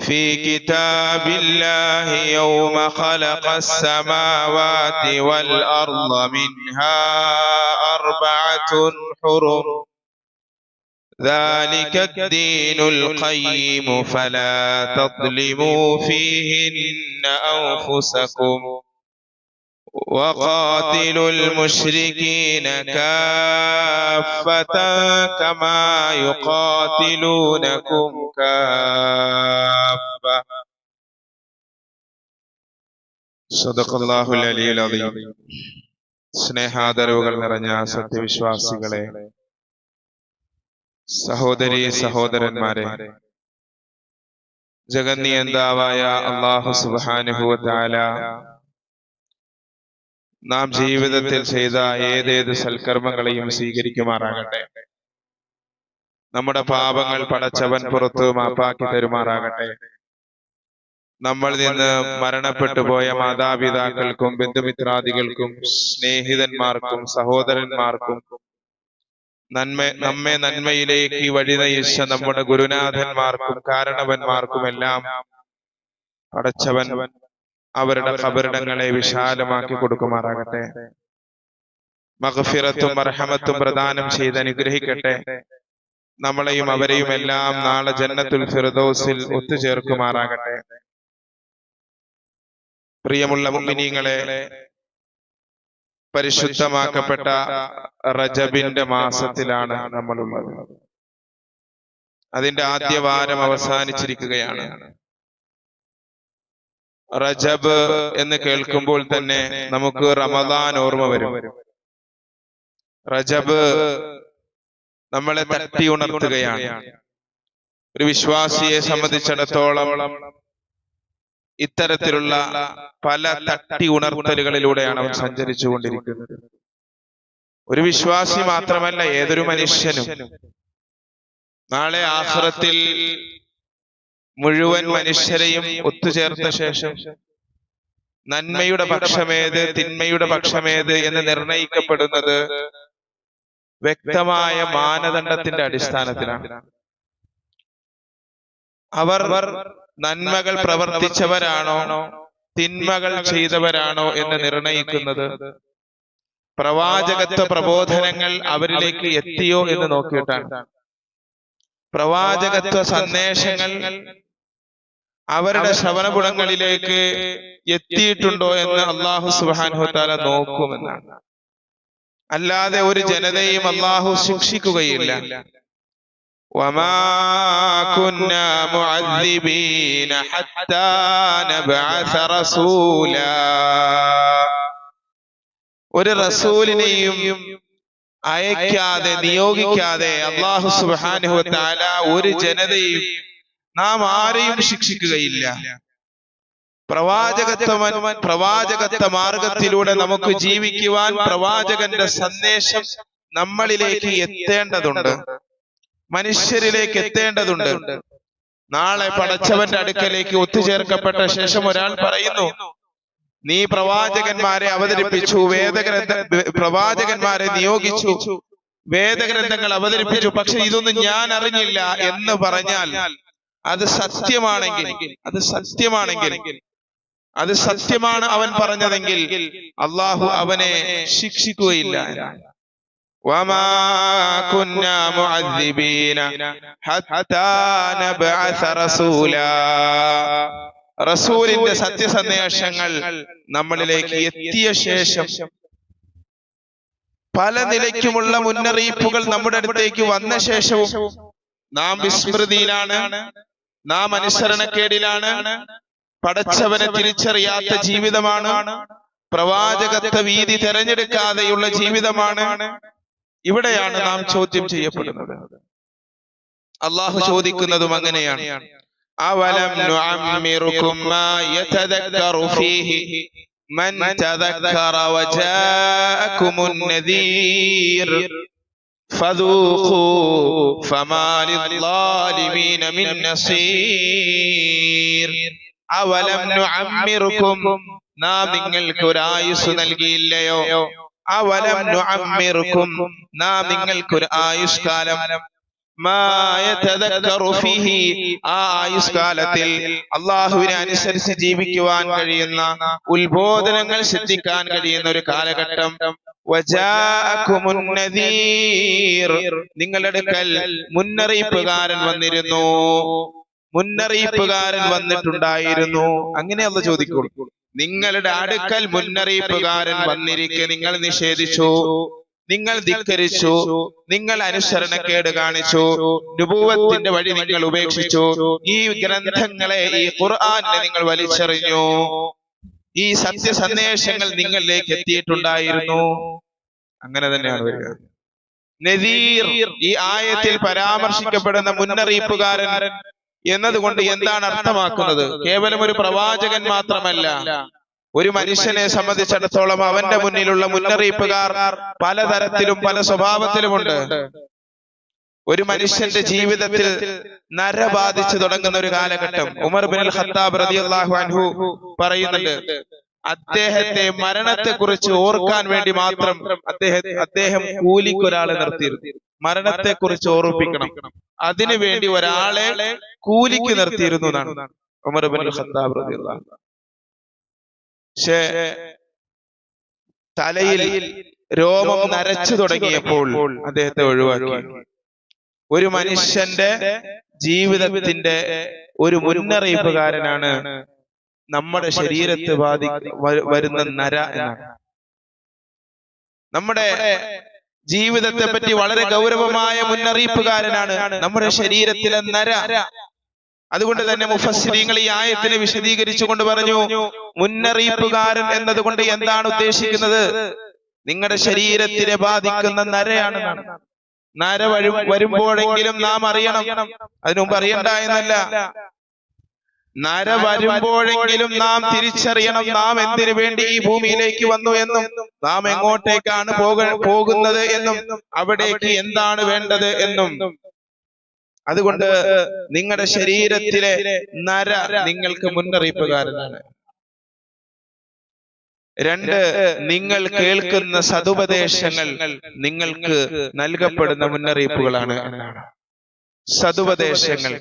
في كتاب الله يوم خلق السماوات والأرض منها أربعة حرم. ذلك الدين القيم فلا تظلموا فيهن أنفسكم. وقاتلوا المشركين كافة كما يقاتلونكم كافة صدق الله العلي العظيم സ്നേഹാദരവുകൾ നിറഞ്ഞ സത്യവിശ്വാസികളെ സഹോദരി സഹോദരന്മാരെ ജഗന്നിയന്താവായ അള്ളാഹു സുബാനുഭവത്താല നാം ജീവിതത്തിൽ ചെയ്ത ഏതേത് സൽക്കർമ്മങ്ങളെയും സ്വീകരിക്കുമാറാകട്ടെ. നമ്മുടെ പാപങ്ങൾ പടച്ചവൻ പുറത്തു മാപ്പാക്കി തരുമാറാകട്ടെ. നമ്മൾ നിന്ന് മരണപ്പെട്ടു പോയ മാതാപിതാക്കൾക്കും ബന്ധുമിത്രാദികൾക്കും സ്നേഹിതന്മാർക്കും സഹോദരന്മാർക്കും നന്മ നമ്മെ നന്മയിലേക്ക് വഴി നയിച്ച നമ്മുടെ ഗുരുനാഥന്മാർക്കും കാരണവന്മാർക്കുമെല്ലാം പടച്ചവൻ അവരുടെ ഖബറിടങ്ങളെ വിശാലമാക്കി കൊടുക്കുമാറാകട്ടെ. മഹഫിറത്തും അർഹമത്തും പ്രദാനം ചെയ്ത് അനുഗ്രഹിക്കട്ടെ. നമ്മളെയും അവരെയും എല്ലാം നാളെ ജന്നത്തുൽ ഫിർദൗസിൽ ഒത്തുചേർക്കുമാറാകട്ടെ. പ്രിയമുള്ള മുഅ്മിനീങ്ങളെ പരിശുദ്ധമാക്കപ്പെട്ട റജബിന്റെ മാസത്തിലാണ് നമ്മളുള്ളത്. അതിന്റെ ആദ്യ വാരം അവസാനിച്ചിരിക്കുകയാണ്. റജബ് എന്ന് കേൾക്കുമ്പോൾ തന്നെ നമുക്ക് റമദാൻ ഓർമ്മ വരും. റജബ് നമ്മളെ തട്ടി ഉണർത്തുകയാണ്. ഒരു വിശ്വാസിയെ സംബന്ധിച്ചിടത്തോളം ഇത്തരത്തിലുള്ള പല തട്ടി ഉണർത്തലുകളിലൂടെയാണ് അവൻ സഞ്ചരിച്ചു കൊണ്ടിരിക്കുന്നത് ഒരു വിശ്വാസി മാത്രമല്ല ഏതൊരു മനുഷ്യനും നാളെ ആഹ്റത്തിൽ മുഴുവൻ മനുഷ്യരെയും ഒത്തുചേർത്ത ശേഷം നന്മയുടെ പക്ഷമേത് തിന്മയുടെ പക്ഷമേത് എന്ന് നിർണയിക്കപ്പെടുന്നത് വ്യക്തമായ മാനദണ്ഡത്തിന്റെ അടിസ്ഥാനത്തിലാണ്. അവർ നന്മകൾ പ്രവർത്തിച്ചവരാണോ തിന്മകൾ ചെയ്തവരാണോ എന്ന് നിർണയിക്കുന്നത് പ്രവാചകത്വ പ്രബോധനങ്ങൾ അവരിലേക്ക് എത്തിയോ എന്ന് നോക്കിയിട്ടാണ്. പ്രവാചകത്വ സന്ദേശങ്ങൾ അവരുടെ ശ്രവണഗുണങ്ങളിലേക്ക് എത്തിയിട്ടുണ്ടോ എന്ന് അള്ളാഹു സുബാൻഹുത്താല നോക്കുമെന്നാണ്. അല്ലാതെ ഒരു ജനതയും അള്ളാഹു ശിക്ഷിക്കുകയില്ല. ഒരു റസൂലിനെയും അയക്കാതെ നിയോഗിക്കാതെ അള്ളാഹു സുബാനുഹത്താല ഒരു ജനതയും നാം ആരെയും ശിക്ഷിക്കുകയില്ല. പ്രവാചകത്വൻ പ്രവാചകത്വ മാർഗത്തിലൂടെ നമുക്ക് ജീവിക്കുവാൻ പ്രവാചകന്റെ സന്ദേശം നമ്മളിലേക്ക് എത്തേണ്ടതുണ്ട്. മനുഷ്യരിലേക്ക് എത്തേണ്ടതുണ്ട്. നാളെ പടച്ചവന്റെ അടുക്കലേക്ക് ഒത്തുചേർക്കപ്പെട്ട ശേഷം ഒരാൾ പറയുന്നു നീ പ്രവാചകന്മാരെ അവതരിപ്പിച്ചു വേദഗ്രന്ഥ പ്രവാചകന്മാരെ നിയോഗിച്ചു വേദഗ്രന്ഥങ്ങൾ അവതരിപ്പിച്ചു പക്ഷെ ഇതൊന്നും ഞാൻ അറിഞ്ഞില്ല എന്ന് പറഞ്ഞാൽ അത് സത്യമാണെങ്കിൽ അത് സത്യമാണെങ്കിൽ അത് സത്യമാണ് അവൻ പറഞ്ഞതെങ്കിൽ അള്ളാഹു അവനെ ശിക്ഷിക്കുകയില്ല وما كنا معذبين حتى نبعث رسولا റസൂലിന്റെ സത്യസന്ദേശങ്ങൾ നമ്മളിലേക്ക് എത്തിയ ശേഷം പല നിലയ്ക്കുമുള്ള മുന്നറിയിപ്പുകൾ നമ്മുടെ അടുത്തേക്ക് വന്ന ശേഷവും നാം വിസ്മൃതിയിലാണ് നാം അനുസരണക്കേടിലാണ് പടച്ചവനെ തിരിച്ചറിയാത്ത ജീവിതമാണ്. പ്രവാചകത്വ വീതി തെരഞ്ഞെടുക്കാതെയുള്ള ജീവിതമാണ്. ഇവിടെയാണ് നാം ചോദ്യം ചെയ്യപ്പെടുന്നത്. അള്ളാഹു ചോദിക്കുന്നതും അങ്ങനെയാണ്. അവലം മാ ഫീഹി മൻ തദക്കറ നദീർ. فذوقوا فما للظالمين من نصير أولم نعمركم നാം നിങ്ങൾക്ക് ഒരു ആയുസ് നൽകിയില്ലയോ അവലം നുഅമ്മിറുക്കും നാം നിങ്ങൾക്ക് ഒരു ആയുഷ്കാലം മാ യതദക്കറു ഫീഹി ആ ആയുഷ്കാലത്തിൽ അള്ളാഹുവിനെ അനുസരിച്ച് ജീവിക്കുവാൻ കഴിയുന്ന ഉത്ബോധനങ്ങൾ ശ്രദ്ധിക്കാൻ കഴിയുന്ന ഒരു കാലഘട്ടം വജാഅക്കുമുൻ നദീർ. നിങ്ങളുടെ അടുക്കൽ മുന്നറിയിപ്പുകാരൻ വന്നിരുന്നു. മുന്നറിയിപ്പുകാരൻ വന്നിട്ടുണ്ടായിരുന്നു. അങ്ങനെ അല്ല ചോദിക്കുള്ളൂ നിങ്ങളുടെ അടുക്കൽ മുന്നറിയിപ്പുകാരൻ വന്നിരിക്കെ നിങ്ങൾ നിഷേധിച്ചു. നിങ്ങൾ ധിക്കരിച്ചു. നിങ്ങൾ അനുസരണക്കേട് കാണിച്ചു. നുപൂവത്തിന്റെ വഴി നിങ്ങൾ ഉപേക്ഷിച്ചു. ഈ ഗ്രന്ഥങ്ങളെ ഈ ഖുർആാനിനെ നിങ്ങൾ വലിച്ചെറിഞ്ഞു. ഈ സത്യ സന്ദേശങ്ങൾ നിങ്ങളിലേക്ക് എത്തിയിട്ടുണ്ടായിരുന്നു. അങ്ങനെ തന്നെയാണ് വരിക. നദീർ ഈ ആയത്തിൽ പരാമർശിക്കപ്പെടുന്ന മുന്നറിയിപ്പുകാരൻ എന്നതുകൊണ്ട് എന്താണ് അർത്ഥമാക്കുന്നത്? കേവലം ഒരു പ്രവാചകൻ മാത്രമല്ല. ഒരു മനുഷ്യനെ സംബന്ധിച്ചിടത്തോളം അവന്റെ മുന്നിലുള്ള മുന്നറിയിപ്പുകാർ പലതരത്തിലും പല സ്വഭാവത്തിലുമുണ്ട്. ഒരു മനുഷ്യന്റെ ജീവിതത്തിൽ നര ബാധിച്ചു തുടങ്ങുന്ന ഒരു കാലഘട്ടം. ഉമർ ബിൻ ഖത്താബ് റളിയല്ലാഹു അൻഹു പറയുന്നുണ്ട് അദ്ദേഹത്തെ മരണത്തെ കുറിച്ച് ഓർക്കാൻ വേണ്ടി മാത്രം അദ്ദേഹം അദ്ദേഹം കൂലിക്കൊരാളെ നിർത്തിയിരുന്നു. മരണത്തെ കുറിച്ച് ഓർപ്പിക്കണം. അതിനു വേണ്ടി ഒരാളെ കൂലിക്ക് നിർത്തിയിരുന്നു എന്നാണ് ഉമർ ബിൻ ഖത്താബ് റളിയല്ലാഹു. പക്ഷേ തലയിൽ രോമം നരച്ചു തുടങ്ങിയപ്പോൾ അദ്ദേഹത്തെ ഒഴിവാക്കി. ഒരു മനുഷ്യന്റെ ജീവിതത്തിന്റെ ഒരു മുന്നറിയിപ്പുകാരനാണ് നമ്മുടെ ശരീരത്തെ ബാധി വരുന്ന നര എന്നാണ്. നമ്മുടെ ജീവിതത്തെ പറ്റി വളരെ ഗൗരവമായ മുന്നറിയിപ്പുകാരനാണ് നമ്മുടെ ശരീരത്തിലെ നര. അതുകൊണ്ട് തന്നെ മുഫസ്സിരീങ്ങൾ ഈ ആയത്തിനെ വിശദീകരിച്ചുകൊണ്ട് പറഞ്ഞു മുന്നറിയിപ്പുകാരൻ എന്നതുകൊണ്ട് എന്താണ് ഉദ്ദേശിക്കുന്നത്? നിങ്ങളുടെ ശരീരത്തിനെ ബാധിക്കുന്ന നരയാണ് നര വഴി വരുമ്പോഴെങ്കിലും നാം അറിയണം. അതിനുമുമ്പ് അറിയണ്ട എന്നല്ല. നര വരുമ്പോഴെങ്കിലും നാം തിരിച്ചറിയണം. നാം എന്തിനു വേണ്ടി ഈ ഭൂമിയിലേക്ക് വന്നു എന്നും നാം എങ്ങോട്ടേക്കാണ് പോക പോകുന്നത് എന്നും അവിടേക്ക് എന്താണ് വേണ്ടത് എന്നും. അതുകൊണ്ട് നിങ്ങളുടെ ശരീരത്തിലെ നര നിങ്ങൾക്ക് മുന്നറിയിപ്പുകാരനാണ് രണ്ട് നിങ്ങൾ കേൾക്കുന്ന സതുപദേശങ്ങൾ നിങ്ങൾക്ക് നൽകപ്പെടുന്ന മുന്നറിയിപ്പുകളാണ്. സതുപദേശങ്ങൾ.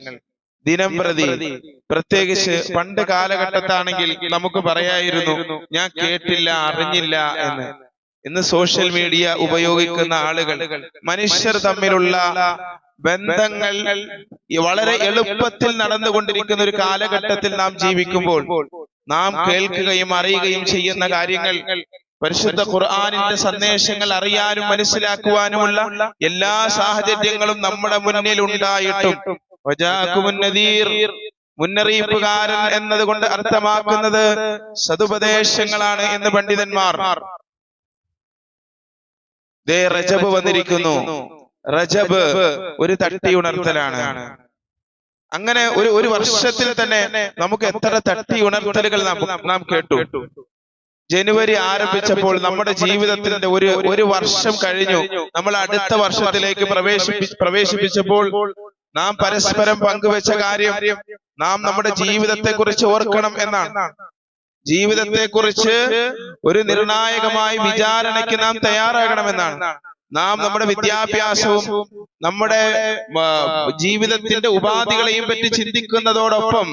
ദിനം പ്രതി പ്രത്യേകിച്ച് പണ്ട് കാലഘട്ടത്താണെങ്കിൽ നമുക്ക് പറയായിരുന്നു ഞാൻ കേട്ടില്ല അറിഞ്ഞില്ല എന്ന്. ഇന്ന് സോഷ്യൽ മീഡിയ ഉപയോഗിക്കുന്ന ആളുകൾ മനുഷ്യർ തമ്മിലുള്ള ബന്ധങ്ങൾ വളരെ എളുപ്പത്തിൽ നടന്നുകൊണ്ടിരിക്കുന്ന ഒരു കാലഘട്ടത്തിൽ നാം ജീവിക്കുമ്പോൾ നാം കേൾക്കുകയും അറിയുകയും ചെയ്യുന്ന കാര്യങ്ങൾ പരിശുദ്ധ ഖുർആാനിന്റെ സന്ദേശങ്ങൾ അറിയാനും മനസ്സിലാക്കുവാനുമുള്ള എല്ലാ സാഹചര്യങ്ങളും നമ്മുടെ മുന്നിൽ ഉണ്ടായിട്ടും. മുന്നറിയിപ്പുകാരൻ എന്നതുകൊണ്ട് അർത്ഥമാക്കുന്നത് സതുപദേശങ്ങളാണ് എന്ന് പണ്ഡിതന്മാർ. ദേ റജബ് വന്നിരിക്കുന്നു. റജബ് ഒരു തട്ടി ഉണർത്തലാണ്. അങ്ങനെ ഒരു ഒരു വർഷത്തിൽ തന്നെ നമുക്ക് എത്ര തട്ടി ഉണർത്തലുകൾ നാം കേട്ടു. ജനുവരി ആരംഭിച്ചപ്പോൾ നമ്മുടെ ജീവിതത്തിന്റെ ഒരു ഒരു വർഷം കഴിഞ്ഞു. നമ്മൾ അടുത്ത വർഷത്തിലേക്ക് പ്രവേശിപ്പി പ്രവേശിപ്പിച്ചപ്പോൾ നാം പരസ്പരം പങ്കുവെച്ച കാര്യം നാം നമ്മുടെ ജീവിതത്തെ കുറിച്ച് ഓർക്കണം എന്നാണ്. ജീവിതത്തെ കുറിച്ച് ഒരു നിർണായകമായ വിചാരണയ്ക്ക് നാം തയ്യാറാകണമെന്നാണ്. നാം നമ്മുടെ വിദ്യാഭ്യാസവും നമ്മുടെ ജീവിതത്തിന്റെ ഉപാധികളെയും പറ്റി ചിന്തിക്കുന്നതോടൊപ്പം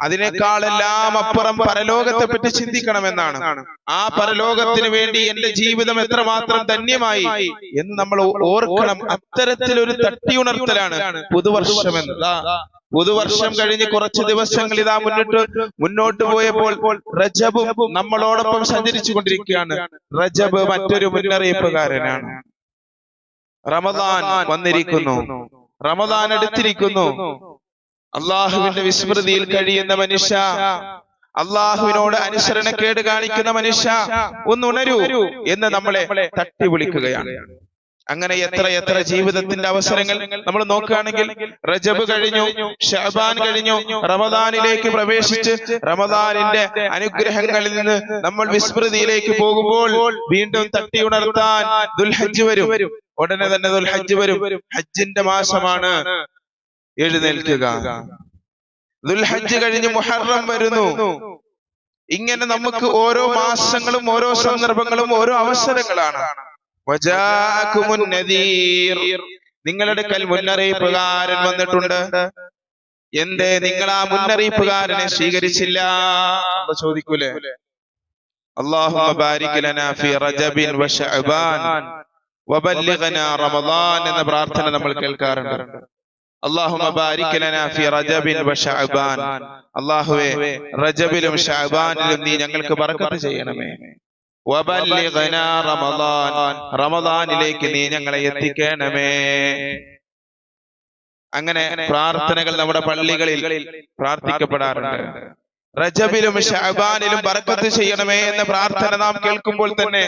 അതിനേക്കാളെല്ലാം അപ്പുറം പരലോകത്തെ പറ്റി ചിന്തിക്കണമെന്നാണ്. ആ പരലോകത്തിന് വേണ്ടി എന്റെ ജീവിതം എത്രമാത്രം ധന്യമായി എന്ന് നമ്മൾ ഓർക്കണം. അത്തരത്തിലൊരു തട്ടിയുണർത്തലാണ് പുതുവർഷം എന്നതാ പുതുവർഷം കഴിഞ്ഞ് കുറച്ച് ദിവസങ്ങൾ ഇതാ മുന്നിട്ട് മുന്നോട്ട് പോയപ്പോൾ റജബും നമ്മളോടൊപ്പം സഞ്ചരിച്ചു കൊണ്ടിരിക്കുകയാണ് റജബ് മറ്റൊരു മുന്നറിയിപ്പുകാരനാണ്. റമദാൻ വന്നിരിക്കുന്നു. റമദാൻ എടുത്തിരിക്കുന്നു. അള്ളാഹുവിന്റെ വിസ്മൃതിയിൽ കഴിയുന്ന മനുഷ്യ. അള്ളാഹുവിനോട് അനുസരണക്കേട് കാണിക്കുന്ന മനുഷ്യ. ഒന്ന് ഉണരൂ എന്ന് നമ്മളെ തട്ടി വിളിക്കുകയാണ്. അങ്ങനെ എത്ര എത്ര ജീവിതത്തിന്റെ അവസരങ്ങൾ നമ്മൾ നോക്കുകയാണെങ്കിൽ റജബ് കഴിഞ്ഞു ഷഹബാൻ കഴിഞ്ഞു റമദാനിലേക്ക് പ്രവേശിച്ച് റമദാനിന്റെ അനുഗ്രഹങ്ങളിൽ നിന്ന് നമ്മൾ വിസ്മൃതിയിലേക്ക് പോകുമ്പോൾ വീണ്ടും തട്ടി ഉണർത്താൻ ദുൽഹജ്ജ് വരും. ഉടനെ തന്നെ ഹജ്ജ് വരും. ഹജ്ജിന്റെ മാസമാണ്. എഴുന്നേൽക്കുക. ദുൽഹജ്ജ് കഴിഞ്ഞ് മുഹറം വരുന്നു. ഇങ്ങനെ നമുക്ക് ഓരോ മാസങ്ങളും ഓരോ സന്ദർഭങ്ങളും ഓരോ അവസരങ്ങളാണ്. നിങ്ങളുടെ കൽ മുന്നറിയിപ്പുകാരൻ വന്നിട്ടുണ്ട്. എന്തേ നിങ്ങൾ ആ മുന്നറിയിപ്പുകാരനെ സ്വീകരിച്ചില്ല? ചോദിക്കൂലേ? അള്ളാഹുമ്മ റമദാൻ എന്ന പ്രാർത്ഥന നമ്മൾ കേൾക്കാറുണ്ട്. അള്ളാഹുമ്മ ബാരിക് ലനാ ഫി റജബിൻ വ ശഅബാൻ അള്ളാഹുവേ റജബിലും ഷഅബാനിലും നീ ഞങ്ങൾക്ക് ബർക്കത്ത് ചെയ്യണമേ. വബല്ലിഗ്നാ റമദാൻ. റമദാനിലേക്ക് നീ ഞങ്ങളെ എത്തിക്കണമേ. അങ്ങനെ പ്രാർത്ഥനകൾ നമ്മുടെ പള്ളികളിൽ പ്രാർത്ഥിക്കപ്പെടാറുണ്ട്. റജബിലും ഷഅബാനിലും ബർക്കത്ത് ചെയ്യണമേ എന്ന പ്രാർത്ഥന നാം കേൾക്കുമ്പോൾ തന്നെ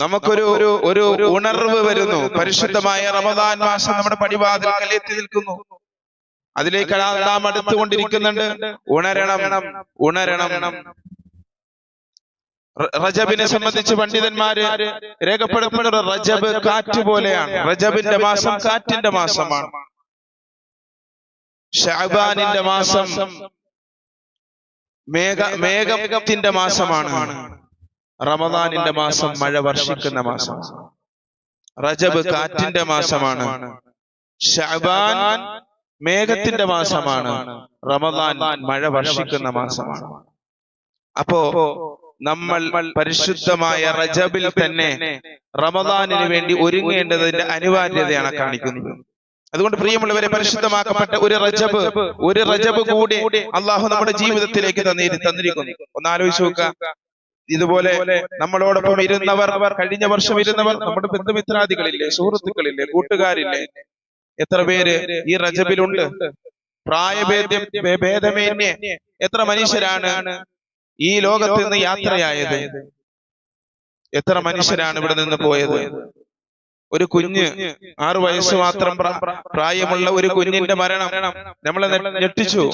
നമുക്കൊരു ഒരു ഒരു ഉണർവ് വരുന്നു. പരിശുദ്ധമായ റമദാൻ മാസം നമ്മുടെ പടിവാതിൽ എത്തി നിൽക്കുന്നു അതിലേക്ക് നാം അടുത്തുകൊണ്ടിരിക്കുന്നുണ്ട് ഉണരണം. ഉണരണം. റജബിനെ സംബന്ധിച്ച് പണ്ഡിതന്മാര് രേഖപ്പെടുത്തുന്ന റജബ് കാറ്റ് പോലെയാണ്. റജബിന്റെ മാസം കാറ്റിന്റെ മാസമാണ്. ഷാബാനിന്റെ മാസം മേഘ മേഘത്തിന്റെ മാസമാണ്. റമദാനിന്റെ മാസം മഴ വർഷിക്കുന്ന മാസം. റജബ് കാറ്റിന്റെ മാസമാണ്. ഷാബാൻ മേഘത്തിന്റെ മാസമാണ്. റമദാൻ മഴ വർഷിക്കുന്ന മാസമാണ്. അപ്പോ നമ്മൾ പരിശുദ്ധമായ റജബിൽ തന്നെ റമദാനിന് വേണ്ടി ഒരുങ്ങേണ്ടതിന്റെ അനിവാര്യതയാണ് കാണിക്കുന്നത്. അതുകൊണ്ട് പ്രിയമുള്ളവരെ പരിശുദ്ധമാക്കപ്പെട്ട ഒരു റജബ് ഒരു റജബ് കൂടി അള്ളാഹു നമ്മുടെ ജീവിതത്തിലേക്ക് തന്നിരി തന്നിരിക്കുന്നു. ഒന്ന് ആലോചിച്ച് നോക്കുക. ഇതുപോലെ നമ്മളോടൊപ്പം ഇരുന്നവർ കഴിഞ്ഞ വർഷം ഇരുന്നവർ നമ്മുടെ ബന്ധുമിത്രാദികളില്ലേ സുഹൃത്തുക്കളില്ലേ കൂട്ടുകാരില്ലേ എത്ര പേര് ഈ റജബിലുണ്ട്? പ്രായഭേദ്യം ഭേദമേന്യെ എത്ര മനുഷ്യരാണ് ഈ ലോകത്ത് നിന്ന് യാത്രയായത്? എത്ര മനുഷ്യരാണ് ഇവിടെ നിന്ന് പോയത്? ഒരു കുഞ്ഞ് ആറു വയസ്സ് മാത്രം പ്രായമുള്ള ഒരു കുഞ്ഞിന്റെ മരണം നമ്മളെ ഞെട്ടിച്ചു.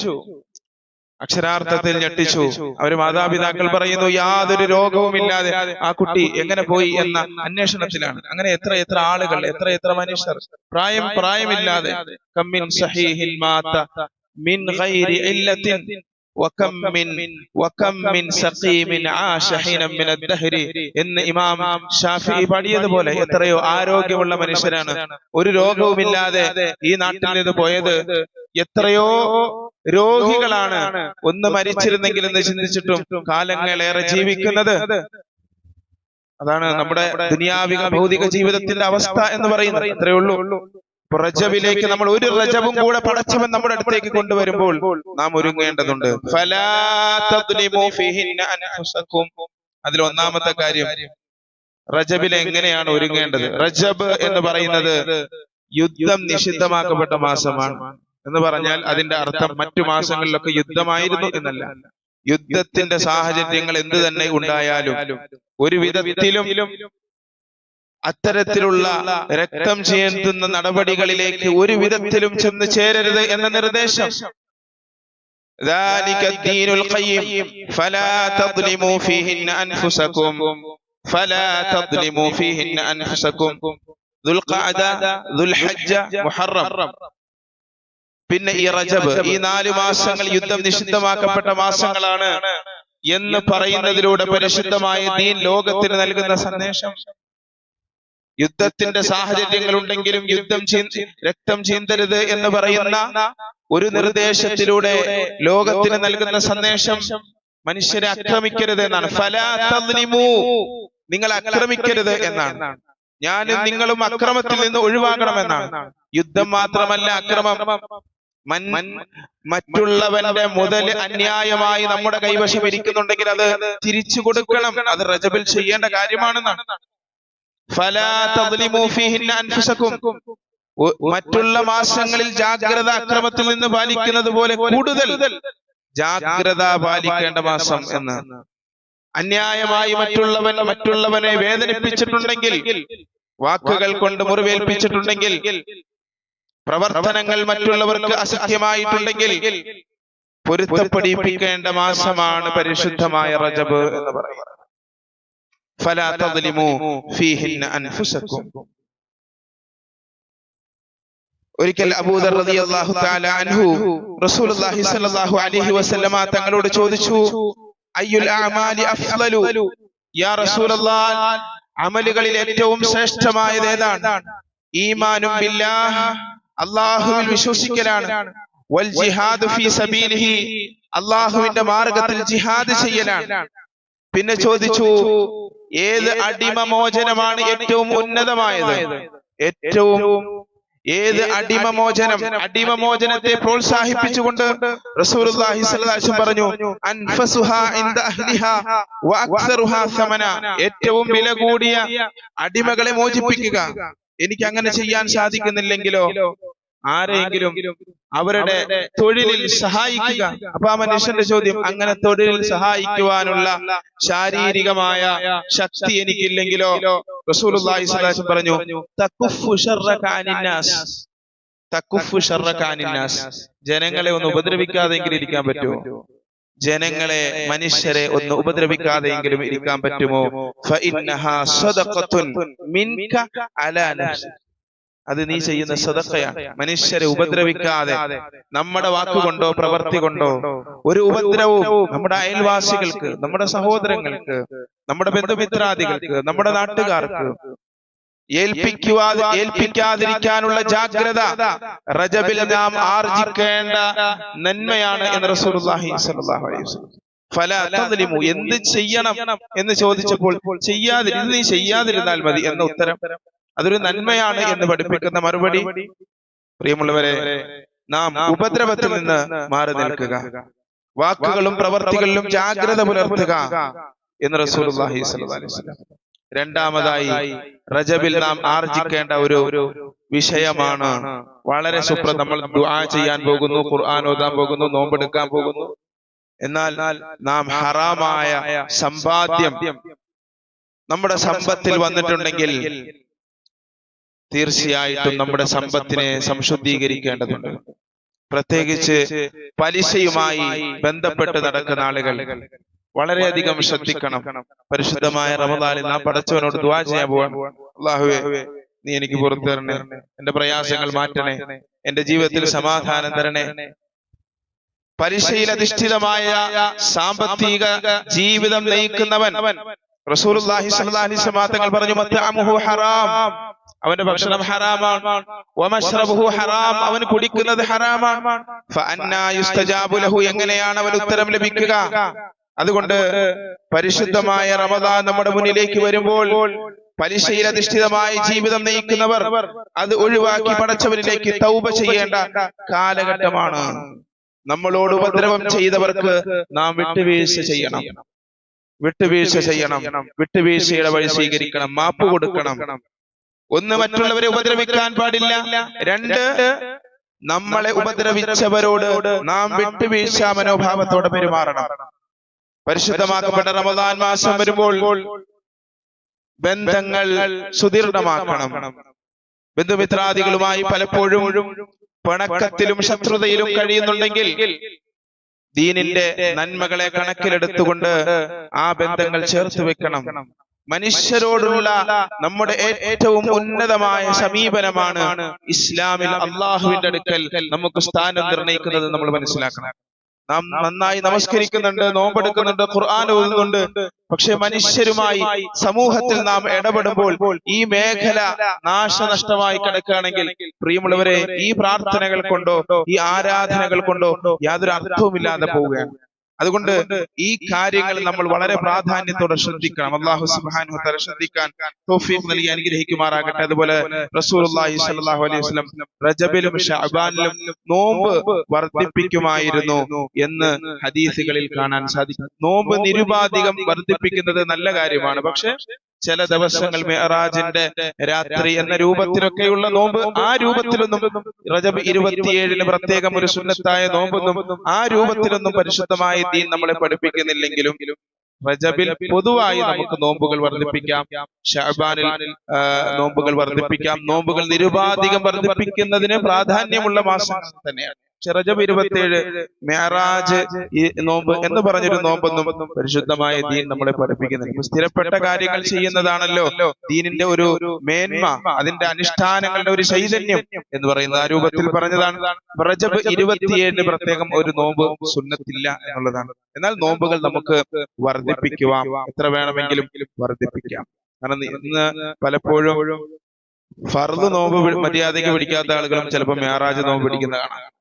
അക്ഷരാർത്ഥത്തിൽ ഞെട്ടിച്ചു. അവർ മാതാപിതാക്കൾ പറയുന്നു യാതൊരു രോഗവുമില്ലാതെ ആ കുട്ടി എങ്ങനെ പോയി എന്ന അന്വേഷണത്തിലാണ്. അങ്ങനെ എത്ര എത്ര ആളുകൾ എത്ര എത്ര മനുഷ്യർ. പ്രായം പ്രായമില്ലാതെ കമ്മിൻ മിൻ ഗൈരി ഇല്ലത്തിൻ എന്ന് ഇമാം ഷാഫി പാടിയതുപോലെ എത്രയോ ആരോഗ്യമുള്ള മനുഷ്യരാണ്. ഒരു രോഗവുമില്ലാതെ ഈ നാട്ടിൽ നിന്ന് പോയത് എത്രയോ രോഗികളാണ് ഒന്ന് മരിച്ചിരുന്നെങ്കിൽ എന്ന് ചിന്തിച്ചിട്ടും കാലങ്ങളേറെ ജീവിക്കുന്നത്. അതാണ് നമ്മുടെ ദുനിയാവിക ഭൗതിക ജീവിതത്തിന്റെ അവസ്ഥ എന്ന് പറയുന്നത്. അത്രയേ ഉള്ളൂ. റജബിലേക്ക് നമ്മൾ ഒരു റജബും കൂടെ പടച്ചവൻ നമ്മുടെ അടുത്തേക്ക് കൊണ്ടുവരുമ്പോൾ നാം ഒരുങ്ങേണ്ടതുണ്ട്. അതിൽ ഒന്നാമത്തെ കാര്യം റജബിൽ എങ്ങനെയാണ് ഒരുങ്ങേണ്ടത്? റജബ് എന്ന് പറയുന്നത് യുദ്ധം നിഷിദ്ധമാക്കപ്പെട്ട മാസമാണ്. എന്ന് പറഞ്ഞാൽ അതിന്റെ അർത്ഥം മറ്റു മാസങ്ങളിലൊക്കെ യുദ്ധമായിരുന്നു എന്നല്ല യുദ്ധത്തിന്റെ സാഹചര്യങ്ങൾ എന്ത് തന്നെ ഉണ്ടായാലും ഒരു വിധത്തിലും അത്തരത്തിലുള്ള രക്തം ചെയ്യുന്ന നടപടികളിലേക്ക് ഒരു വിധത്തിലും ചെന്ന് ചേരരുത് എന്ന നിർദ്ദേശം ذلك الدين القيم فلا تظلموا فيهن أنفسكم فلا تظلموا فيهن أنفسكم ذو القعدة ذو الحجة محرم പിന്നെ ഈ റജബ് ഈ നാല് മാസങ്ങൾ യുദ്ധം നിഷിദ്ധമാക്കപ്പെട്ട മാസങ്ങളാണ് എന്ന് പറയുന്നതിലൂടെ പരിശുദ്ധമായ ദീൻ ലോകത്തിന് നൽകുന്ന സന്ദേശം. യുദ്ധത്തിന്റെ സാഹചര്യങ്ങൾ ഉണ്ടെങ്കിലും യുദ്ധം രക്തം ചീന്തരുത് എന്ന് പറയുന്ന ഒരു നിർദ്ദേശത്തിലൂടെ ലോകത്തിന് നൽകുന്ന സന്ദേശം മനുഷ്യരെ ആക്രമിക്കരുത് എന്നാണ്. നിങ്ങൾ ആക്രമിക്കരുത് എന്നാണ്. ഞാനും നിങ്ങളും അക്രമത്തിൽ നിന്ന് ഒഴിവാകണമെന്നാണ്. യുദ്ധം മാത്രമല്ല അക്രമം. മറ്റുള്ളവന്റെ മുതൽ അന്യായമായി നമ്മുടെ കൈവശം ഇരിക്കുന്നുണ്ടെങ്കിൽ അത് തിരിച്ചു കൊടുക്കണം. അത് റജബിൽ ചെയ്യേണ്ട കാര്യമാണെന്നാണ്. മറ്റുള്ള മാസങ്ങളിൽ ജാഗ്രത അക്രമത്തിൽ നിന്ന് പാലിക്കുന്നത് പോലെ കൂടുതൽ ജാഗ്രത പാലിക്കേണ്ട മാസം എന്ന്. അന്യായമായി മറ്റുള്ളവൻ മറ്റുള്ളവനെ വേദനിപ്പിച്ചിട്ടുണ്ടെങ്കിൽ വാക്കുകൾ കൊണ്ട് മുറിവേൽപ്പിച്ചിട്ടുണ്ടെങ്കിൽ പ്രവർത്തനങ്ങൾ മറ്റുള്ളവർക്ക് അസഹ്യമായിട്ടുണ്ടെങ്കിൽ പൊരുത്തപ്പെടിപ്പിക്കേണ്ട മാസമാണ് പരിശുദ്ധമായ റജബ് എന്ന് പറയുന്നത്. ഒരിക്കൽ അബൂദർ റളിയല്ലാഹു തആല അൻഹു റസൂലുള്ളാഹി സ്വല്ലല്ലാഹു അലൈഹി വസല്ലമ തങ്ങളോട് ചോദിച്ചു അയ്യുൽ അഅമാലി അഫ്ളലു യാ റസൂലല്ലാഹ് അമലുകളിൽ ഏറ്റവും ശ്രേഷ്ഠമായത് ഏതാണ് ഈമാനും ബില്ലാഹ് അള്ളാഹുവിൽ വിശ്വസിക്കലാണ്. വൽ ജിഹാദു ഫീ സബീലിഹി. അള്ളാഹുവിന്റെ മാർഗത്തിൽ ജിഹാദ് ചെയ്യലാണ്. പിന്നെ ചോദിച്ചു ഏത് അടിമ മോചനമാണ് ഏറ്റവും ഉന്നതമായത്? ഏറ്റവും ഏത് അടിമമോചനം അടിമമോചനത്തെ പ്രോത്സാഹിപ്പിച്ചുകൊണ്ട് റസൂലുള്ളാഹി സ്വല്ലല്ലാഹി പറഞ്ഞു അൻഫസുഹാ ഇൻദ അഹ്ലിഹാ വഅക്സറുഹാ സമന ഏറ്റവും വില കൂടിയ അടിമകളെ മോചിപ്പിക്കുക. എനിക്ക് അങ്ങനെ ചെയ്യാൻ സാധിക്കുന്നില്ലെങ്കിലോ? ആരെങ്കിലും അവരുടെ തൊഴിലിൽ സഹായിക്കുക. അപ്പൊ ആ മനുഷ്യന്റെ ചോദ്യം അങ്ങനെ തൊഴിലിൽ സഹായിക്കുവാനുള്ള ശാരീരികമായ ശക്തി എനിക്കില്ലെങ്കിലോ? വസല്ലം പറഞ്ഞു ജനങ്ങളെ ഒന്ന് ഉപദ്രവിക്കാതെങ്കിലും ഇരിക്കാൻ പറ്റുമോ? ജനങ്ങളെ മനുഷ്യരെ ഒന്ന് ഉപദ്രവിക്കാതെയെങ്കിലും ഇരിക്കാൻ പറ്റുമോ? അത് നീ ചെയ്യുന്ന സദഖയാണ്. മനുഷ്യരെ ഉപദ്രവിക്കാതെ നമ്മുടെ വാക്കുകൊണ്ടോ പ്രവൃത്തി കൊണ്ടോ ഒരു ഉപദ്രവവും നമ്മുടെ അയൽവാസികൾക്ക് നമ്മുടെ സഹോദരങ്ങൾക്ക് നമ്മുടെ ബന്ധുമിത്രാദികൾക്ക് നമ്മുടെ നാട്ടുകാർക്ക് ഏൽപ്പിക്കുവാതെ ഏൽപ്പിക്കാതിരിക്കാനുള്ള ജാഗ്രത റജബിൽ നാം ആർജിക്കേണ്ട നന്മയാണ് എന്ന് റസൂലുള്ളാഹി സ്വല്ലല്ലാഹു അലൈഹി വസല്ലം. ഫല തദ്ലിമു എന്ത് ചെയ്യണം എന്ന് ചോദിച്ചപ്പോൾ ചെയ്യാതിരുന്ന് നീ ചെയ്യാതിരുന്നാൽ മതി എന്ന ഉത്തരം. അതൊരു നന്മയാണ് എന്ന് പഠിപ്പിക്കുന്ന മറുപടി. പ്രിയമുള്ളവരെ നാം ഉപദ്രവത്തിൽ നിന്ന് മാറി നിൽക്കുക. വാക്കുകളും പ്രവർത്തികളിലും ജാഗ്രത പുലർത്തുക എന്ന് റസൂലുള്ളാഹി സ്വല്ലല്ലാഹു അലൈഹി വസല്ലം. രണ്ടാമതായി റജബിൽ നാം ആർജിക്കേണ്ട ഒരു വിഷയമാണ്. വളരെ സുപ്ര നമ്മൾ ദുആ ചെയ്യാൻ പോകുന്നു ഖുർആൻ ഓതാൻ പോകുന്നു നോമ്പെടുക്കാൻ പോകുന്നു. എന്നാൽ നാം ഹറാമായ സമ്പാദ്യം നമ്മുടെ സമ്പത്തിൽ വന്നിട്ടുണ്ടെങ്കിൽ തീർച്ചയായിട്ടും നമ്മുടെ സമ്പത്തിനെ സംശുദ്ധീകരിക്കേണ്ടതുണ്ട്. പ്രത്യേകിച്ച് പലിശയുമായി ബന്ധപ്പെട്ട് നടക്കുന്ന ആളുകൾ. വളരെയധികം ശ്രദ്ധിക്കണം. പരിശുദ്ധമായ റമദാനിൽ നാം പടച്ചവനോട് ദുആ ചെയ്യാൻ പോവാൻ അള്ളാഹുവേ നീ എനിക്ക് പുറത്തു തരണേ. എന്റെ പ്രയാസങ്ങൾ മാറ്റണേ. എന്റെ ജീവിതത്തിൽ സമാധാനം തരണേ. പരിശീലധിഷ്ഠിതമായ സാമ്പത്തിക ജീവിതം നയിക്കുന്നവൻ റസൂലുള്ളാഹി സ്വല്ലല്ലാഹി അലൈഹി വസല്ലം തങ്ങൾ പറഞ്ഞു മത്അമുഹു ഹറാം. അവന്റെ ഭക്ഷണം ഹറാമാണ്. വമശ്റബുഹു ഹറാം. അവൻ കുടിക്കുന്നത് ഹറാമാണ്. ഫഅന്നാ യുസ്തജാബു ലഹു എങ്ങനെയാണ് അവൻ ഉത്തരം ലഭിക്കുക? അതുകൊണ്ട് പരിശുദ്ധമായ റമദാൻ നമ്മുടെ മുന്നിലേക്ക് വരുമ്പോൾ പലിശയിൽ അധിഷ്ഠിതമായ ജീവിതം നയിക്കുന്നവർ അത് ഒഴിവാക്കി പടച്ചവനിലേക്ക് തൗപ ചെയ്യേണ്ട കാലഘട്ടമാണ്. നമ്മളോട് ഉപദ്രവം ചെയ്തവർക്ക് നാം വിട്ടുവീഴ്ച ചെയ്യണം. വിട്ടുവീഴ്ച ചെയ്യണം. വിട്ടുവീഴ്ചയുടെ വഴി സ്വീകരിക്കണം. മാപ്പ് കൊടുക്കണം. ഒന്ന് മറ്റുള്ളവരെ ഉപദ്രവിക്കാൻ പാടില്ല. രണ്ട് നമ്മളെ ഉപദ്രവിച്ചവരോട് നാം വിട്ടുവീഴ്ച മനോഭാവത്തോടെ പെരുമാറണം. പരിശുദ്ധമാക്കപ്പെട്ട റമദാൻ മാസം വരുമ്പോൾ ബന്ധങ്ങൾ സുദീർഘമാക്കണം ബന്ധുമിത്രാദികളുമായി പലപ്പോഴും പിണക്കത്തിലും ശത്രുതയിലും കഴിയുന്നുണ്ടെങ്കിൽ ദീനിന്റെ നന്മകളെ കണക്കിലെടുത്തുകൊണ്ട് ആ ബന്ധങ്ങൾ ചേർത്ത് വെക്കണം. മനുഷ്യരോടുള്ള നമ്മുടെ ഏറ്റവും ഉന്നതമായ സമീപനമാണ് ഇസ്ലാമിൽ അള്ളാഹുവിന്റെ അടുക്കൽ നമുക്ക് സ്ഥാനം നിർണയിക്കുന്നത് നമ്മൾ മനസ്സിലാക്കണം. നാം നന്നായി നമസ്കരിക്കുന്നുണ്ട് നോമ്പെടുക്കുന്നുണ്ട് ഖുർആൻ ഓതുന്നുണ്ട് പക്ഷെ മനുഷ്യരുമായി സമൂഹത്തിൽ നാം ഇടപെടുമ്പോൾ ഈ മേഖല നാശനഷ്ടമായി കിടക്കുകയാണെങ്കിൽ പ്രിയമുള്ളവരെ ഈ പ്രാർത്ഥനകൾ കൊണ്ടോ ഈ ആരാധനകൾ കൊണ്ടോ യാതൊരു അർത്ഥവുമില്ലാതെ പോവുകയാണ്. അതുകൊണ്ട് ഈ കാര്യങ്ങൾ നമ്മൾ വളരെ പ്രാധാന്യത്തോടെ ശ്രദ്ധിക്കണം. അള്ളാഹു വതആല ശ്രദ്ധിക്കാൻ തൗഫീഖ് നൽകി അനുഗ്രഹിക്കുമാറാകട്ടെ. അതുപോലെ റസൂലുള്ളാഹി സ്വല്ലല്ലാഹു അലൈഹി റജബിലും ശഅബാനിലും നോമ്പ് വർദ്ധിപ്പിക്കുമായിരുന്നു എന്ന് ഹദീസുകളിൽ കാണാൻ സാധിക്കും. നോമ്പ് നിരുപാധികം വർദ്ധിപ്പിക്കുന്നത് നല്ല കാര്യമാണ്. പക്ഷെ ചില ദിവസങ്ങൾ മെഹറാജിന്റെ രാത്രി എന്ന രൂപത്തിലൊക്കെയുള്ള നോമ്പ് ആ രൂപത്തിലൊന്നും റജബ് ഇരുപത്തിയേഴിന് പ്രത്യേകം ഒരു സുന്നത്തായ നോമ്പൊന്നും ആ രൂപത്തിലൊന്നും പരിശുദ്ധമായ ദീൻ നമ്മളെ പഠിപ്പിക്കുന്നില്ലെങ്കിലും റജബിൽ പൊതുവായി നമുക്ക് നോമ്പുകൾ വർദ്ധിപ്പിക്കാം. ഷാബാനിൽ നോമ്പുകൾ വർദ്ധിപ്പിക്കാം. നോമ്പുകൾ നിരുപാധികം വർദ്ധിപ്പിക്കുന്നതിന് പ്രാധാന്യമുള്ള മാസം തന്നെയാണ്. പക്ഷെ റജബ് ഇരുപത്തിയേഴ് മ്യാറാജ് നോമ്പ് എന്ന് പറഞ്ഞൊരു നോമ്പൊന്നും പരിശുദ്ധമായ ദീൻ നമ്മളെ പഠിപ്പിക്കുന്നില്ല. സ്ഥിരപ്പെട്ട കാര്യങ്ങൾ ചെയ്യുന്നതാണല്ലോ ദീനിന്റെ ഒരു മേന്മ അതിന്റെ അനുഷ്ഠാനങ്ങളുടെ ഒരു ചൈതന്യം എന്ന് പറയുന്നത് ആ രൂപത്തിൽ പറഞ്ഞതാണ്. റജബ് ഇരുപത്തിയേഴിന് പ്രത്യേകം ഒരു നോമ്പ് സുന്നത്തില്ല എന്നുള്ളതാണ്. എന്നാൽ നോമ്പുകൾ നമുക്ക് വർദ്ധിപ്പിക്കുവാം. എത്ര വേണമെങ്കിലും വർദ്ധിപ്പിക്കാം. കാരണം ഇന്ന് പലപ്പോഴും ഫർദ് നോമ്പ് മര്യാദയ്ക്ക് പിടിക്കാത്ത ആളുകളും ചിലപ്പോൾ മേറാജ് നോമ്പ് പിടിക്കുന്ന കാണാം.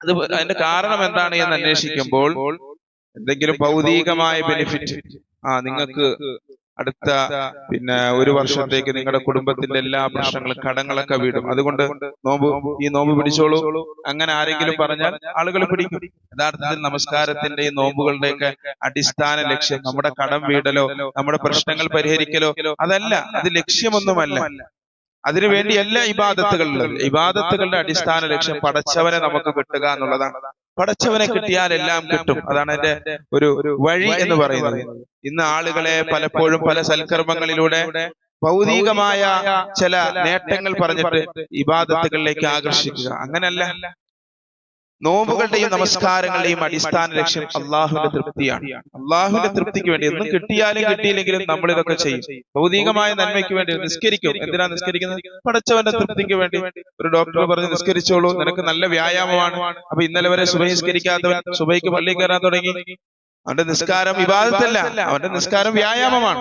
അത് അതിന്റെ കാരണം എന്താണ് എന്ന് അന്വേഷിക്കുമ്പോൾ എന്തെങ്കിലും ഭൗതികമായ ബെനിഫിറ്റ് ആ നിങ്ങൾക്ക് അടുത്ത പിന്നെ ഒരു വർഷത്തേക്ക് നിങ്ങളുടെ കുടുംബത്തിന്റെ എല്ലാ പ്രശ്നങ്ങളും കടങ്ങളൊക്കെ വീടും. അതുകൊണ്ട് നോമ്പ് ഈ നോമ്പ് പിടിച്ചോളൂ. അങ്ങനെ ആരെങ്കിലും പറഞ്ഞാൽ ആളുകൾ പിടിക്കും. യഥാർത്ഥത്തിൽ നമസ്കാരത്തിന്റെ ഈ നോമ്പുകളുടെയൊക്കെ അടിസ്ഥാന ലക്ഷ്യം നമ്മുടെ കടം വീടലോ നമ്മുടെ പ്രശ്നങ്ങൾ പരിഹരിക്കലോ അതല്ല അത് ലക്ഷ്യമൊന്നുമല്ല. അതിനുവേണ്ടിയല്ല ഇബാദത്തുകളിലും ഇബാദത്തുകളുടെ അടിസ്ഥാന ലക്ഷ്യം പടച്ചവനെ നമുക്ക് കിട്ടുക എന്നുള്ളതാണ്. പടച്ചവനെ കിട്ടിയാൽ എല്ലാം കിട്ടും. അതാണ് എന്റെ ഒരു വഴി എന്ന് പറയുന്നത്. ഇന്ന് ആളുകളെ പലപ്പോഴും പല സൽക്കർമ്മങ്ങളിലൂടെ ഭൗതികമായ ചില നേട്ടങ്ങൾ പറഞ്ഞിട്ട് ഇബാദത്തുകളിലേക്ക് ആകർഷിക്കുക. അങ്ങനല്ല നോമ്പുകളുടെയും നമസ്കാരങ്ങളുടെയും അടിസ്ഥാന ലക്ഷ്യം അള്ളാഹുവിന്റെ തൃപ്തിയാണ്. അള്ളാഹുവിന്റെ തൃപ്തിക്ക് വേണ്ടി ഒന്നും കിട്ടിയാലും കിട്ടിയില്ലെങ്കിലും നമ്മൾ ഇതൊക്കെ ചെയ്യും. ഭൗതികമായ നന്മയ്ക്ക് വേണ്ടി നിസ്കരിക്കും. എന്തിനാ നിസ്കരിക്കുന്നത്? പഠിച്ചവന്റെ തൃപ്തിക്ക് വേണ്ടി. ഒരു ഡോക്ടർ പറഞ്ഞ് നിസ്കരിച്ചോളൂ. നിനക്ക് നല്ല വ്യായാമമാണ്. അപ്പൊ ഇന്നലെ വരെ സുബൈ നിസ്കരിക്കാത്തവൻ സുബൈക്ക് പള്ളി കയറാൻ തുടങ്ങി. അവന്റെ നിസ്കാരം വിവാദത്തല്ല അവന്റെ നിസ്കാരം വ്യായാമമാണ്.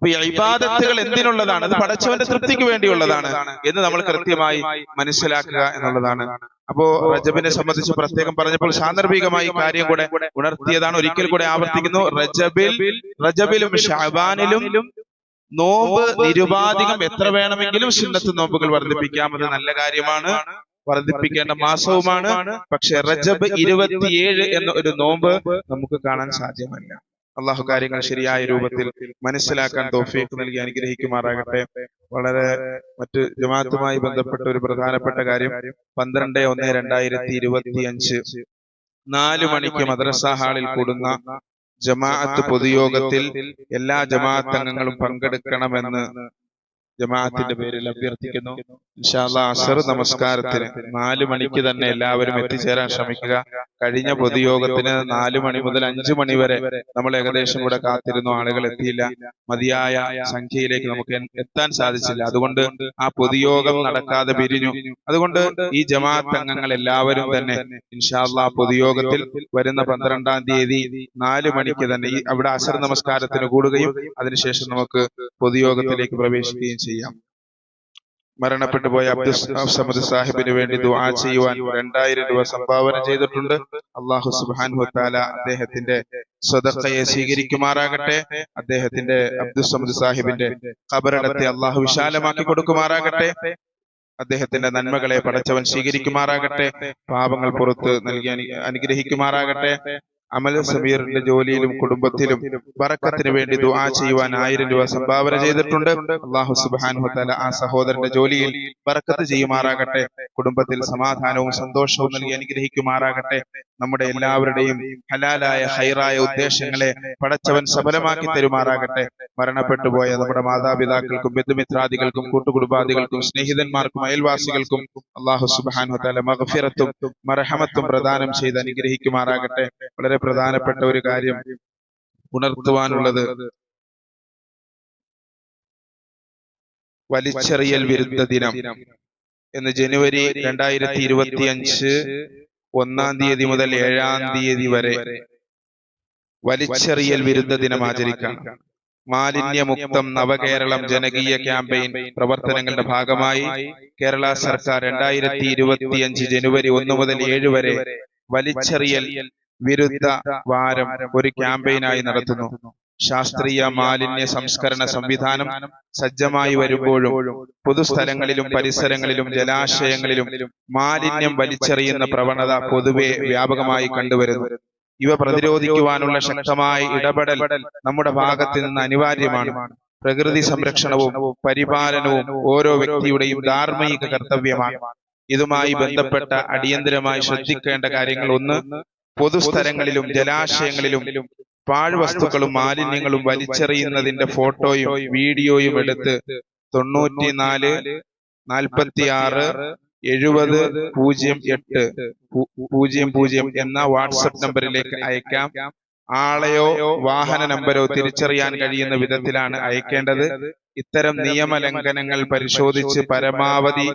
അപ്പൊ ഈ ഇബാദത്തുകൾ എന്തിനുള്ളതാണ്? അത് പടച്ചവന്റെ തൃപ്തിക്ക് വേണ്ടിയുള്ളതാണ് എന്ന് നമ്മൾ കൃത്യമായി മനസ്സിലാക്കുക എന്നുള്ളതാണ്. അപ്പോ റജബിനെ സംബന്ധിച്ച് പ്രത്യേകം പറഞ്ഞപ്പോൾ സാന്ദർഭികമായി കാര്യം കൂടെ ഉണർത്തിയതാണ് ഒരിക്കൽ കൂടെ ആവർത്തിക്കുന്നു. റജബിൽ റജബിലും ഷാബാനിലും നോമ്പ് നിരുപാധികം എത്ര വേണമെങ്കിലും സുന്നത്ത് നോമ്പുകൾ വർദ്ധിപ്പിക്കാം അത് നല്ല കാര്യമാണ്. വർദ്ധിപ്പിക്കേണ്ട മാസവുമാണ്. പക്ഷെ റജബ് ഇരുപത്തിയേഴ് എന്ന ഒരു നോമ്പ് നമുക്ക് കാണാൻ സാധ്യമല്ല. അള്ളാഹു കാര്യങ്ങൾ ശരിയായ രൂപത്തിൽ മനസ്സിലാക്കാൻ തോഫീക്ക് നൽകി അനുഗ്രഹിക്കുമാറാകട്ടെ. വളരെ മറ്റു ജമാഅത്തുമായി ബന്ധപ്പെട്ട ഒരു പ്രധാനപ്പെട്ട കാര്യം പന്ത്രണ്ട് ഒന്ന് രണ്ടായിരത്തി ഇരുപത്തി അഞ്ച് നാലു മണിക്ക് മദ്രസ ഹാളിൽ കൂടുന്ന ജമാഅത്ത് പൊതുയോഗത്തിൽ എല്ലാ ജമാഅത്ത് അംഗങ്ങളും പങ്കെടുക്കണമെന്ന് ജമാഅത്തിന്റെ പേരിൽ അഭ്യർത്ഥിക്കുന്നു. അസർ നമസ്കാരത്തിന് നാലു മണിക്ക് തന്നെ എല്ലാവരും എത്തിച്ചേരാൻ ശ്രമിക്കുക. കഴിഞ്ഞ പൊതുയോഗത്തിന് നാലു മണി മുതൽ അഞ്ചു മണി വരെ നമ്മൾ ഏകദേശം ഇവിടെ കാത്തിരുന്നു. ആളുകൾ എത്തിയില്ല. മതിയായ സംഖ്യയിലേക്ക് നമുക്ക് എത്താൻ സാധിച്ചില്ല. അതുകൊണ്ട് ആ പൊതുയോഗം നടക്കാതെ പിരിഞ്ഞു. അതുകൊണ്ട് ഈ ജമാഅത്ത് അംഗങ്ങൾ എല്ലാവരും തന്നെ ഇൻഷാല്ലാ പൊതുയോഗത്തിൽ വരുന്ന പന്ത്രണ്ടാം തീയതി നാല് മണിക്ക് തന്നെ ഈ അവിടെ അസർ നമസ്കാരത്തിന് കൂടുകയും അതിനുശേഷം നമുക്ക് പൊതുയോഗത്തിലേക്ക് പ്രവേശിക്കുകയും ചെയ്യാം മരണപ്പെട്ടു പോയ അബ്ദുൽ സമദ് സാഹിബിന് വേണ്ടി ദുആ ചെയ്യുവാൻ രണ്ടായിരം രൂപ സംഭാവന ചെയ്തിട്ടുണ്ട്. അള്ളാഹു സുബ്ഹാനഹു താല അദ്ദേഹത്തിന്റെ സ്വതക്കയെ സ്വീകരിക്കുമാറാകട്ടെ. അദ്ദേഹത്തിന്റെ അബ്ദുൽ സമദ് സാഹിബിന്റെ ഖബറിടത്തെ അള്ളാഹു വിശാലമാക്കി കൊടുക്കുമാറാകട്ടെ. അദ്ദേഹത്തിന്റെ നന്മകളെ പടച്ചവൻ സ്വീകരിക്കുമാറാകട്ടെ. പാപങ്ങൾ പുറത്ത് നൽകി അനു- അനുഗ്രഹിക്കുമാറാകട്ടെ. അമൽ സമീറിന്റെ ജോലിയിലും കുടുംബത്തിലും വറക്കത്തിന് വേണ്ടി ദുആ ചെയ്യുവാൻ ആയിരം രൂപ സംഭാവന ചെയ്തിട്ടുണ്ട്. അള്ളാഹു സുബ്ഹാനഹു വതആല ആ സഹോദരന്റെ ജോലിയിൽ വറക്കത്ത് ചെയ്യുമാറാകട്ടെ. കുടുംബത്തിൽ സമാധാനവും സന്തോഷവും നൽകി അനുഗ്രഹിക്കുമാറാകട്ടെ. നമ്മുടെ എല്ലാവരുടെയും ഹലാലായ ഹൈറായ ഉദ്ദേശങ്ങളെ പടച്ചവൻ സഫലമാക്കി തരുമാറാകട്ടെ. മരണപ്പെട്ടു പോയ നമ്മുടെ മാതാപിതാക്കൾക്കും ബന്ധുമിത്രാദികൾക്കും കൂട്ടുകുടുംബാദികൾക്കും സ്നേഹിതന്മാർക്കും അയൽവാസികൾക്കും അള്ളാഹു സുബ്ഹാനഹു വതആല മഗ്ഫിറത്തും മർഹമത്തും പ്രദാനം ചെയ്ത് അനുഗ്രഹിക്കുമാറാകട്ടെ. വളരെ പ്രധാനപ്പെട്ട ഒരു കാര്യം ഉണർത്തുവാനുള്ളത് വലിച്ചെറിയൽ വിരുദ്ധ ദിനം എന്ന് ജനുവരി രണ്ടായിരത്തി ഇരുപത്തി അഞ്ച് ഒന്നാം തീയതി മുതൽ ഏഴാം തീയതി വരെ വലിച്ചെറിയൽ വിരുദ്ധ ദിനം ആചരിക്കാം. മാലിന്യമുക്തം നവകേരളം ജനകീയ ക്യാമ്പയിൻ പ്രവർത്തനങ്ങളുടെ ഭാഗമായി കേരള സർക്കാർ രണ്ടായിരത്തി ഇരുപത്തിയഞ്ച് ജനുവരി ഒന്ന് മുതൽ ഏഴ് വരെ വലിച്ചെറിയൽ വിരുദ്ധ വാരം ഒരു ക്യാമ്പയിനായി നടത്തുന്നു. ശാസ്ത്രീയ മാലിന്യ സംസ്കരണ സംവിധാനം സജ്ജമായി വരുമ്പോഴും പൊതുസ്ഥലങ്ങളിലും പരിസരങ്ങളിലും ജലാശയങ്ങളിലും മാലിന്യം വലിച്ചെറിയുന്ന പ്രവണത പൊതുവെ വ്യാപകമായി കണ്ടുവരുന്നു. ഇവ പ്രതിരോധിക്കുവാനുള്ള ശക്തമായ ഇടപെടൽ നമ്മുടെ ഭാഗത്ത് നിന്ന് അനിവാര്യമാണ്. പ്രകൃതി സംരക്ഷണവും പരിപാലനവും ഓരോ വ്യക്തിയുടെയും ധാർമ്മിക കർത്തവ്യമാണ്. ഇതുമായി ബന്ധപ്പെട്ട അടിയന്തരമായി ശ്രദ്ധിക്കേണ്ട കാര്യങ്ങൾ ഒന്ന് പൊതുസ്ഥലങ്ങളിലും ജലാശയങ്ങളിലും പാഴ്വസ്തുക്കളും മാലിന്യങ്ങളും വലിച്ചെറിയുന്നതിന്റെ ഫോട്ടോയും വീഡിയോയും എടുത്ത് തൊണ്ണൂറ്റിനാല് നാൽപ്പത്തിയാറ് എഴുപത് പൂജ്യം എട്ട് പൂജ്യം പൂജ്യം എന്ന വാട്സപ്പ് നമ്പറിലേക്ക് അയക്കാം. ആളെയോ വാഹന നമ്പരോ തിരിച്ചറിയാൻ കഴിയുന്ന വിധത്തിലാണ് അയക്കേണ്ടത്. ഇത്തരം നിയമലംഘനങ്ങൾ പരിശോധിച്ച് പരമാവധി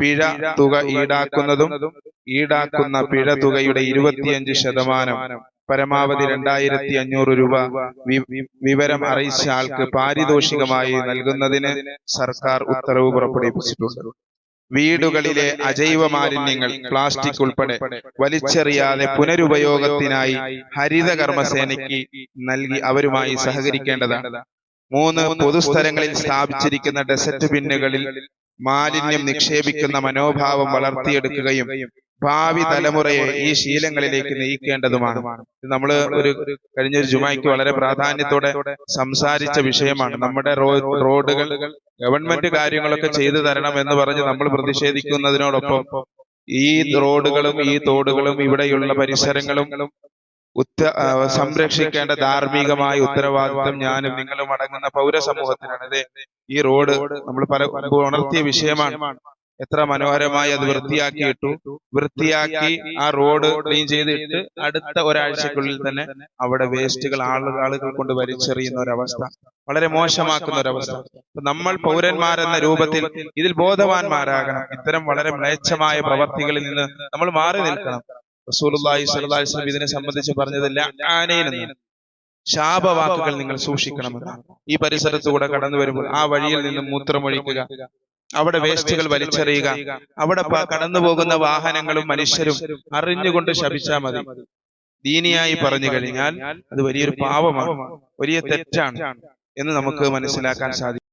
പിഴ തുക ഈടാക്കുന്നതും ഈടാക്കുന്ന പിഴ തുകയുടെ ഇരുപത്തിയഞ്ച് ശതമാനം പരമാവധി രണ്ടായിരത്തി അഞ്ഞൂറ് രൂപ വിവരം അറിയിച്ച ആൾക്ക് പാരിതോഷികമായി നൽകുന്നതിന് സർക്കാർ ഉത്തരവ് പുറപ്പെടുവിപ്പിച്ചിട്ടുണ്ട് വീടുകളിലെ അജൈവ മാലിന്യങ്ങൾ പ്ലാസ്റ്റിക് ഉൾപ്പെടെ വലിച്ചെറിയാതെ പുനരുപയോഗത്തിനായി ഹരിത കർമ്മസേനയ്ക്ക് നൽകി അവരുമായി സഹകരിക്കേണ്ടതാണ് മൂന്ന് പൊതുസ്ഥലങ്ങളിൽ സ്ഥാപിച്ചിരിക്കുന്ന ഡെസറ്റ് ബിന്നുകളിൽ മാലിന്യം നിക്ഷേപിക്കുന്ന മനോഭാവം വളർത്തിയെടുക്കുകയും ഭാവി തലമുറയെ ഈ ശീലങ്ങളിലേക്ക് നയിക്കേണ്ടതുമാണ് നമ്മൾ നമ്മൾ ഒരു കഴിഞ്ഞ ഒരു ജുമായ്ക്ക് വളരെ പ്രാധാന്യത്തോടെ സംസാരിച്ച വിഷയമാണ്. നമ്മുടെ റോഡുകൾ ഗവൺമെന്റ് കാര്യങ്ങളൊക്കെ ചെയ്തു തരണം എന്ന് പറഞ്ഞ് നമ്മൾ പ്രതിഷേധിക്കുന്നതിനോടൊപ്പം ഈ റോഡുകളും ഈ തോടുകളും ഇവിടെയുള്ള പരിസരങ്ങളും ഉത്ത സംരക്ഷിക്കേണ്ട ധാർമ്മികമായ ഉത്തരവാദിത്വം ഞാനും നിങ്ങളും അടങ്ങുന്ന പൗരസമൂഹത്തിനാണ്. അതെ ഈ റോഡ് നമ്മൾ പല ഉണർത്തിയ വിഷയമാണ്. എത്ര മനോഹരമായി അത് വൃത്തിയാക്കിയിട്ടു. വൃത്തിയാക്കി ആ റോഡ് ക്ലീൻ ചെയ്തിട്ട് അടുത്ത ഒരാഴ്ചക്കുള്ളിൽ തന്നെ അവിടെ വേസ്റ്റുകൾ ആളുകൾ ആളുകൾ കൊണ്ട് വലിച്ചെറിയുന്ന ഒരവസ്ഥ വളരെ മോശമാക്കുന്ന ഒരവസ്ഥ നമ്മൾ പൗരന്മാരെന്ന രൂപത്തിൽ ഇതിൽ ബോധവാന്മാരാകണം. ഇത്തരം വളരെ മ്ലേച്ഛമായ പ്രവർത്തികളിൽ നിന്ന് നമ്മൾ മാറി നിൽക്കണം. റസൂലുള്ളാഹി സ്വല്ലല്ലാഹി അലൈഹി വസല്ലം ഇതിനെ സംബന്ധിച്ച് പറഞ്ഞത് ലഅാനൈനെന്ന് ശാപവാക്കുകൾ നിങ്ങൾ സൂക്ഷിക്കണമെന്നാണ് ഈ പരിസരത്തുകൂടെ കടന്നു വരുമ്പോൾ ആ വഴിയിൽ നിന്നും മൂത്രമൊഴിക്കുക. അവിടെ വേസ്റ്റുകൾ വലിച്ചെറിയുക. അവിടെ കടന്നു പോകുന്ന വാഹനങ്ങളും മനുഷ്യരും അറിഞ്ഞുകൊണ്ട് ശപിച്ചാൽ മതി. ദീനിയായി പറഞ്ഞു കഴിഞ്ഞാൽ അത് വലിയൊരു പാപമാണ്. വലിയ തെറ്റാണ് എന്ന് നമുക്ക് മനസ്സിലാക്കാൻ സാധിക്കും.